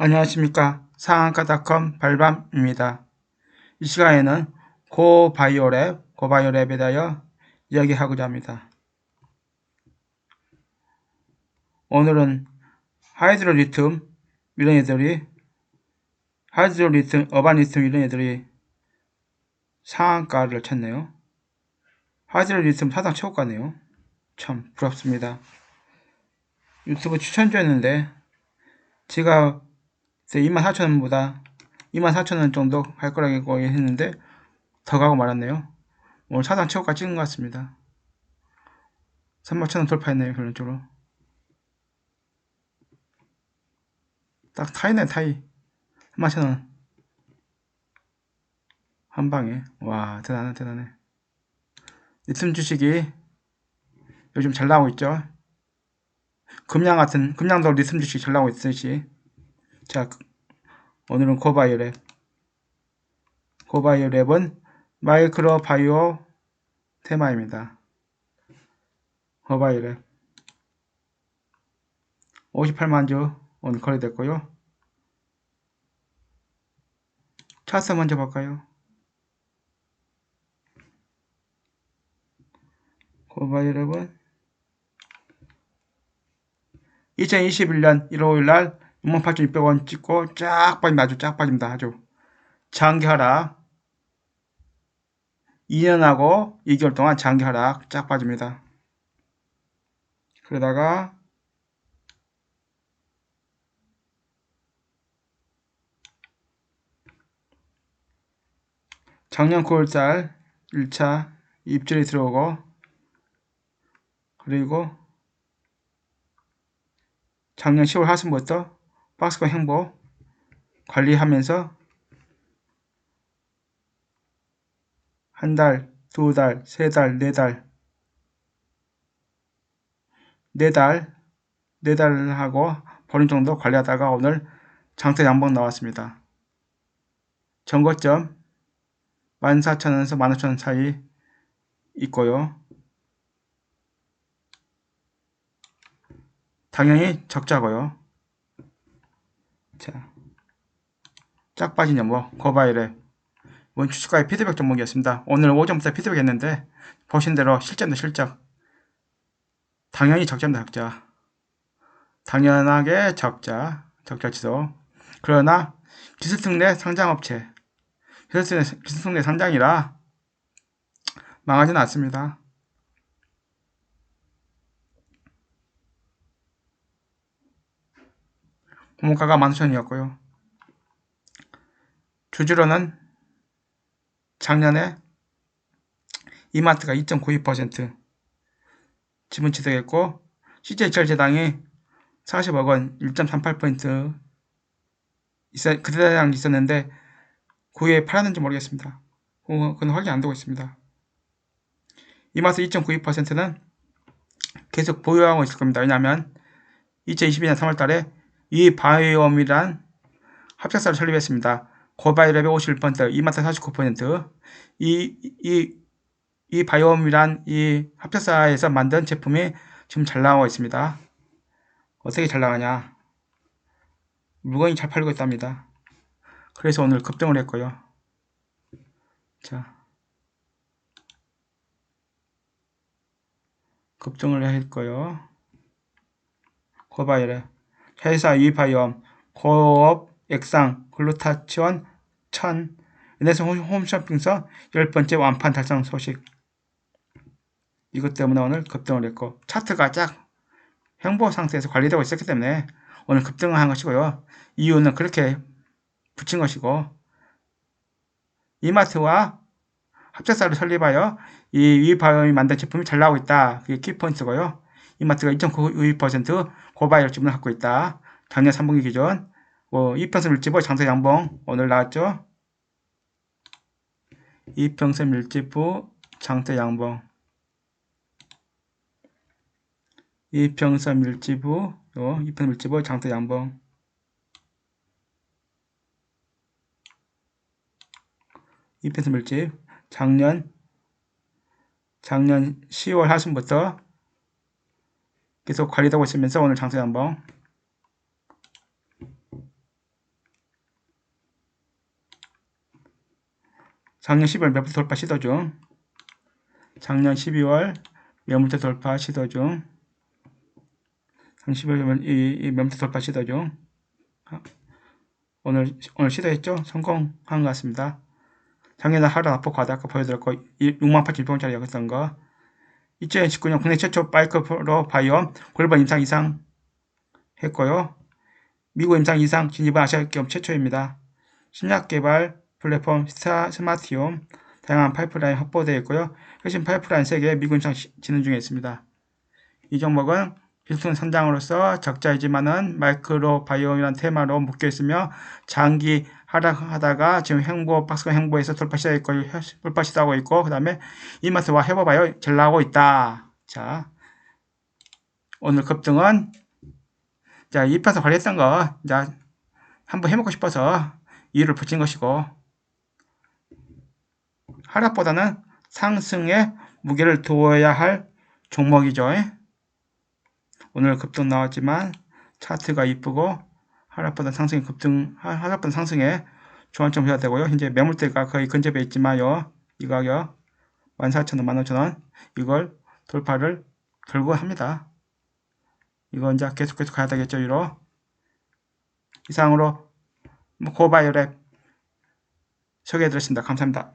안녕하십니까 상한가닷컴 발밤입니다. 이 시간에는 고바이오랩, 고바이오랩에 대하여 이야기하고자 합니다. 오늘은 하이드로리튬 이런 애들이 하이드로리튬, 어바니튬 이런 애들이 상한가를 쳤네요. 하이드로리튬 사상 최고가네요. 참 부럽습니다. 유튜브 추천주였는데 제가 24,000원보다 24,000원 정도 갈 거라고 했는데 더 가고 말았네요. 오늘 사상 최고가 찍은 것 같습니다. 31,000원 돌파했네요, 결론적으로. 딱 타이네, 타이. 31,000원. 한 방에. 와, 대단해, 대단해. 리튬 주식이 요즘 잘 나오고 있죠. 금양 같은, 금양도 리튬 주식 잘 나오고 있듯이. 자, 오늘은 고바이오랩. 고바이오랩은 마이크로바이오 테마입니다. 고바이오랩. 58만 주 오늘 거래됐고요. 차트 먼저 볼까요? 고바이오랩은 2021년 1월 5일 날 68,600원 찍고 쫙 빠집니다. 아주 쫙 빠집니다. 아주 장기 하락 2년하고 2개월 동안 장기 하락 쫙 빠집니다. 그러다가 작년 9월달 1차 입질이 들어오고 그리고 작년 10월 하순부터 박스권 행보 관리하면서 한 달, 두 달, 세 달, 네 달, 네 달, 네 달 하고 보름 정도 관리하다가 오늘 장대 양봉 나왔습니다. 전고점 14,000원에서 15,000원 사이 있고요. 당연히 적자고요. 자, 짝 빠진 연목 고바일의 원추수가의 피드백 종목이었습니다. 오늘 오전부터 피드백 했는데 보신 대로 실전도 실적 당연히 적자입니다. 적자 당연하게 적자 적자 지수 그러나 기술특례 상장업체 기술특례 상장이라 망하지는 않습니다. 공모가가 15,000원이었고요. 주주로는 작년에 이마트가 2.92% 지분 취득했고 절제당이 40억 원 1.38% 있어, 그대당 있었는데 그에 팔았는지 모르겠습니다. 그건 확인 안 되고 있습니다. 이마트 2.92%는 계속 보유하고 있을 겁니다. 왜냐하면 2022년 3월 달에 이 바이옴이란 합작사를 설립했습니다. 고바이랩의 51%, 이마트 49%, 이, 이, 이 바이옴이란 이 합작사에서 만든 제품이 지금 잘 나오고 있습니다. 어떻게 잘 나가냐? 물건이 잘 팔리고 있답니다. 그래서 오늘 급등을 했고요. 자. 급등을 했고요. 고바이랩. 회사 이바이옴, 고업, 액상, 글루타치온, 천, 은혜성 홈쇼핑서 10번째 완판 달성 소식. 이것 때문에 오늘 급등을 했고, 차트가 짝 행보 상태에서 관리되고 있었기 때문에 오늘 급등을 한 것이고요. 이유는 그렇게 붙인 것이고, 이마트와 합작사를 설립하여 이 위바이옴이 만든 제품이 잘 나오고 있다. 그게 키포인트고요. 이마트가 2.92% 고바이오 지분을 갖고 있다. 작년 3분기 기준 뭐 이평선 밀집부 장세 양봉 오늘 나왔죠? 이평선 밀집부 장대 양봉 이평선 밀집부 요 이평선 밀집부 장대 양봉 이평선 밀집 작년 작년 10월 하순부터 계속 관리하고 있으면서 오늘 장세 한번 작년 10월 매물 돌파 시도 중 작년 12월 매물대 돌파 시도 중 30월 이, 이 매물대 돌파 시도 중 아, 오늘 오늘 시도했죠? 성공한 것 같습니다. 작년에 하루 아포 과다 아까 보여드렸고 6만 8천 1평원짜리 여기 있던 거 2019년 국내 최초 바이크로 바이옴 골반 임상 이상 했고요. 미국 임상 이상 진입은 아시아 기업 최초입니다. 신약 개발 플랫폼 스타, 스마티움 다양한 파이프라인 확보되어 있고요. 핵심 파이프라인 3개 미국 임상 시- 진행 중에 있습니다. 이 종목은 비수성 선장으로서 적자이지만은 마이크로 바이옴이라는 테마로 묶여 있으며 장기 하락하다가 지금 행보 박스권 행보에서 돌파 시도했고 돌파 시도하고 있고 그 다음에 이마트와 해봐봐요 잘 나오고 있다. 자 오늘 급등은 자2% 관리했던 거 자, 한번 해먹고 싶어서 이유를 붙인 것이고 하락보다는 상승에 무게를 두어야 할 종목이죠. 오늘 급등 나왔지만 차트가 이쁘고 하락보다 상승이 급등 하- 하락보다 상승에 조안점 해야 되고요. 현재 매물대가 거의 근접해 있지만요. 이 가격 14,000원, 15,000원 이걸 돌파를 결국 합니다. 이거 이제 계속 계속 가야 되겠죠. 이로 이상으로 뭐 고바이오랩 소개해드렸습니다. 감사합니다.